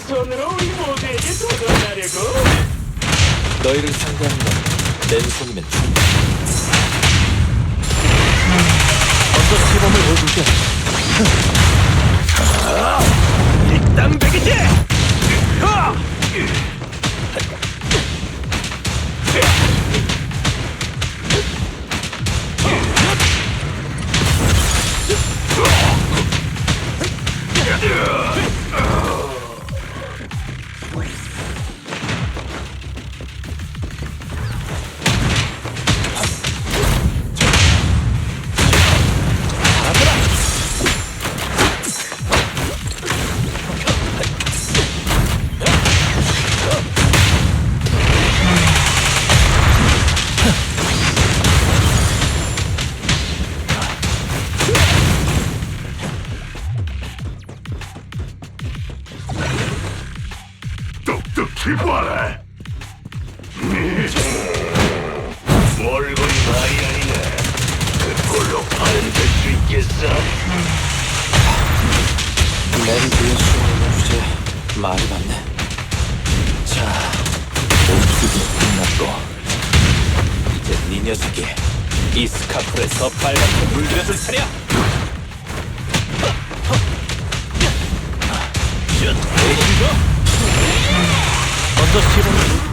손으로 우리 모두에게 도전하려고 너희를 상대하는 건내 손이면 충분해. 먼저 시범을 보여줄게. 땅배기지 똑똑히 봐라. 몰골이 말이 아니네. 그꼴로 팔은 될수 있겠어? 맨 뒤에 숨어있는 주제 말이 많네. 자, 모습이 끝났고 이제 네 녀석이 이 스카프에서 빨갛게 물들여줄 차례야. 슛! 먼저 시범을